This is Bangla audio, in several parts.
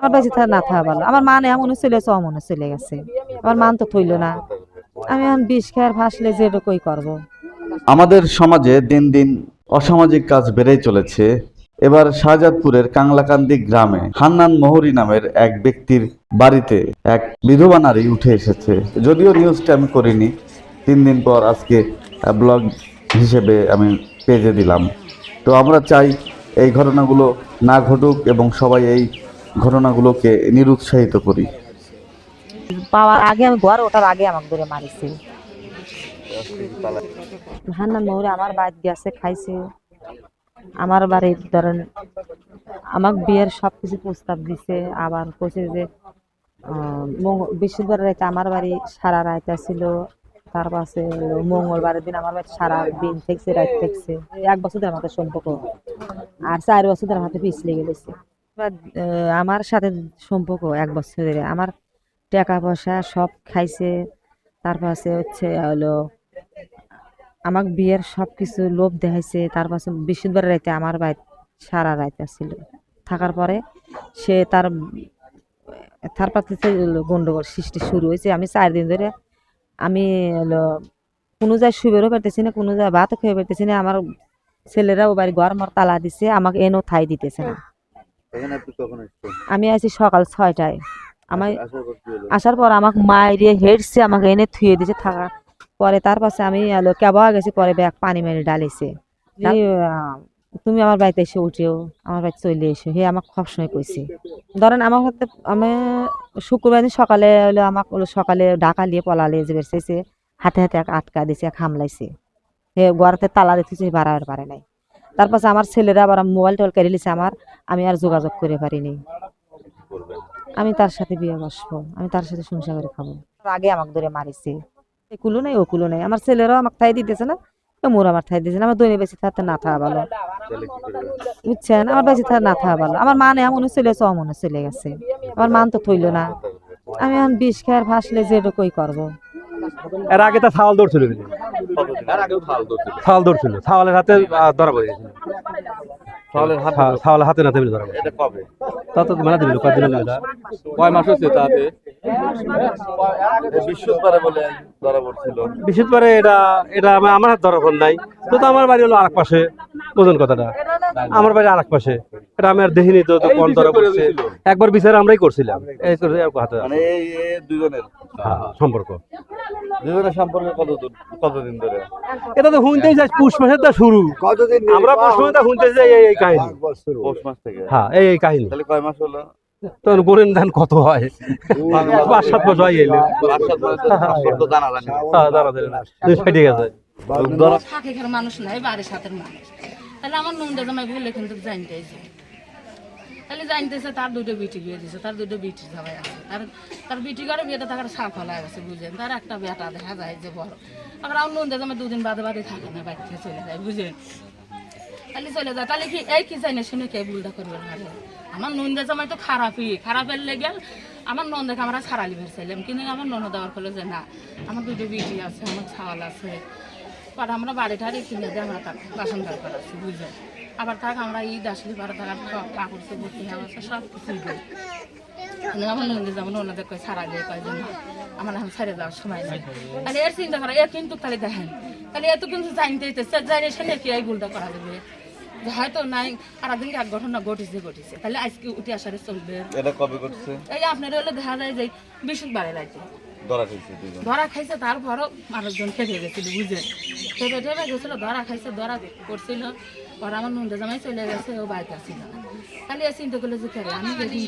আমার বেঁচে থাকা না থাকা ভালো। আমার মানে এমন চলে গেছে চলে গেছে। আমার মান তো থইল না। আমি এখন বিষ খেয়ার ফাঁসলে যেটুকুই করব। আমাদের সমাজে দিন দিন অসামাজিক কাজ বেড়েই চলেছে। এবার শাহজাদপুরের কাংলাকান্দি গ্রামে হান্নান মোহরি নামের এক ব্যক্তির বাড়িতে এক বিধবা নারী উঠে এসেছে। যদিও নিউজটা আমি করিনি, তিন দিন পর আজকে ব্লগ হিসেবে আমি পেজে দিলাম। তো আমরা চাই এই ঘটনাগুলো না ঘটুক এবং সবাই এই ঘটনাগুলোকে নিরুৎসাহিত করি। পাওয়ার আগে আমি ঘর ওঠার আগে আমাকে ধরে মারিছে। হান্নান মৌরে আমার বাদ গেছে, খাইছে। আমার বাড়ির ধরেন, আমাকে বিয়ের সব কিছু প্রস্তাব দিছে, আবার কইছে যে বৃহস্পতিবার রাতে আমার বাড়ি সারা রাত ছিল তার পাশে মঙ্গলবারের দিন আমার বাড়ি সারা দিন থেকছে, রাত থেকছে। এক বছর ধরে আমাদের সম্পর্ক। আর চার বছর ধরে আমাদের পিছলে গেছে। আহ, আমার সাথে সম্পর্ক এক বছর ধরে আমার টাকা পয়সা সব খাইছে তার পাশে হচ্ছে হলো আমাক বিয়ের সব কিছু লোভ দেখাইছে তার পাশে বৃহস্পতিবার রাইতে আমার বাড়ি সারা রাইতে ছিল থাকার পরে সে তার তার পাশে গন্ডগোল সৃষ্টি শুরু হয়েছে। আমি চার দিন ধরে আমি হলো কোনো যায় শুবেরও পারতেছি না কোনো যায় ভাতও খেয়ে পারতেছি না। আমার ছেলেরাও বাড়ি ঘর মর তালা দিছে আমাকে এনো থাই দিতেছে না। আমি আছি সকাল ছয়টায়। আমার আসার পর আমাকে মায়ের হেডছে আমাকে এনে থুয়ে দিছে থাকা। পরে তার পাশে আমি এলো কেবা গেছি পরে ব্যাগ পানি মেরে ডালিছে। তুমি আমার বাড়িতে এসে উঠেও আমার বাড়িতে চলে এসো হে আমাকে সবসময় কইছে। ধরেন আমার হাতে আমি শুক্রবার দিন সকালে হলো আমাকে সকালে ঢাকা নিয়ে পলালে যে বেরছে হাতে হাতে এক আটকা দিছে এক হামলাইছে হে ঘরতে তালা দিতেছে বাড়াবার পারে নাই। তারপর আমার ছেলেরা আবার মোবাইল টোল কেড়ে লিছে আমার আমি আর যোগাযোগ করে পারিনি। আমি তার সাথে বিয়ে বসবো আমি তার সাথে সংসার করে খাব। আগে আমাকে ধরে মারিছে। এ কুলো নাই ও কুলো নাই। আমার ছেলেরাও আমাকে ঠাই দিতেছে না মোর আমার ঠাই দিতেছে না। আমার দৈনিক বেশি থাকতে না থাকা ভালো। বুঝছেন? আমার বেশি থাকতে না থাকা ভালো। আমার মানে এমন চলে গেছে অমনে চলে গেছে। আমার মান তো থইল না। আমি এখন বিষ খেয়ার ফাঁসলে যেটুকুই করব। এর আগে তা ছাওয়াল ছাওয়াল ধরছিল ছাওয়ালের হাতে ধরা পড়ে গেছিল ছা- ছাওয়ালের হাতে নাতে মিলে ধরা এটা কবে? তা তো মেলা দিল কয়েকদিন হলো এটা? কয় মাস হচ্ছে তাতে বৃহস্পতিবারে বলে ধরা পড়ছিল। এটা এটা আমার হাত ধরা নাই। তো তো আমার বাড়ি হলো আরেক পাশে। ওজন কথাটা? আমার বাড়ি আর এক পাশে। এটা আমি আর দেখিনি তো কোন ধরা পড়ছে একবার বিচার আমরাই করছিলাম। এই করে এরকম হাতে মানে এই দুজনের হ্যাঁ, সম্পর্ক। দুজনের সম্পর্কে কত দূর কতদিন ধরে? এটা তো শুনতেই যাই পুষ মাসের তা শুরু। কতদিন? আমরা পুষ মাসে তা শুনতে যাই এই এই কাহিনী। পৌষ মাস থেকে। হ্যাঁ এই এই কাহিনী। তাহলে কয় মাস হলো? তখন গরিন ধান কত হয়? পাঁচ সাত হয়ে মাস তো সম্পর্ক জানা জানি হ্যাঁ ধরা থাকেখার মানুষ নাই বাড়ির সাথে মানুষ। তাহলে আমার নন্দা জামাই বলে কিন্তু জানতেছে তাহলে জানতেছে তার দুটো বিটি বিয়ে দিছে, তার দুটো বিটি সবাই আছে। তার তার বিটি করে বিয়েটা তার সাফ হলা গেছে, বুঝলেন? তার একটা বেটা দেখা যায় যে বড়। আবার আমার নন্দা জামাই দুদিন বাদে বাদে থাকে না বাড়ি থেকে চলে যায়, বুঝলেন? তাহলে চলে যায়। তাহলে কি এই কি চাই না শুনে কে ভুলটা করবে ভালো? আমার নন্দা জামাই তো খারাপই। খারাপের লেগে আমার নন্দাকে আমরা ছাড়ালি ভেবেছিলাম কিন্তু আমার ননদ দেওয়ার ফলে যে না, আমার দুটো বিটি আছে, আমার ছাওয়াল আছে পরে আমরা বাড়ি টাড়ি কিনে দিয়ে আমরা তার বাসন দরকার আছে বুঝে আবার থাক আমরা ঈদ আসলে বারো থাকার সব কাপড় ভর্তি হওয়া আছে সব কিছুই দিই আমার নন্দে যেমন ওনাদের সারা দিয়ে, কয় জন্য? আমার এখন ছেড়ে যাওয়ার সময় নেই। তাহলে এর চিন্তা করা, এ কিন্তু তাহলে দেখেন, তাহলে এত কিন্তু জানতে চাই জানি সে কি এই ভুলটা করা যাবে যে হয়তো নাই আর একদিন এক ঘটনা ঘটেছে ঘটেছে? তাহলে আজকে উঠে আসারে চলবে। এটা কবে করছে এই আপনার হলে দেখা যায় যে বৃহস্পতিবারে রাখছে ধরা খাইছে ধরা খাইছে তারপরও মানুষজন খেতে গেছিল বুঝে খেতে টেপে গেছিল ধরা খাইছে ধরা করছিল। পর আমার নন্দে জামাই চলে গেছে ও বাইক আসছিল এ চিন্তা করল যে আমি যেদিন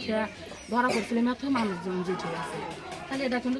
ধরা করছিলাম এত মানুষজন জুটে আছে। তাহলে এটা কিন্তু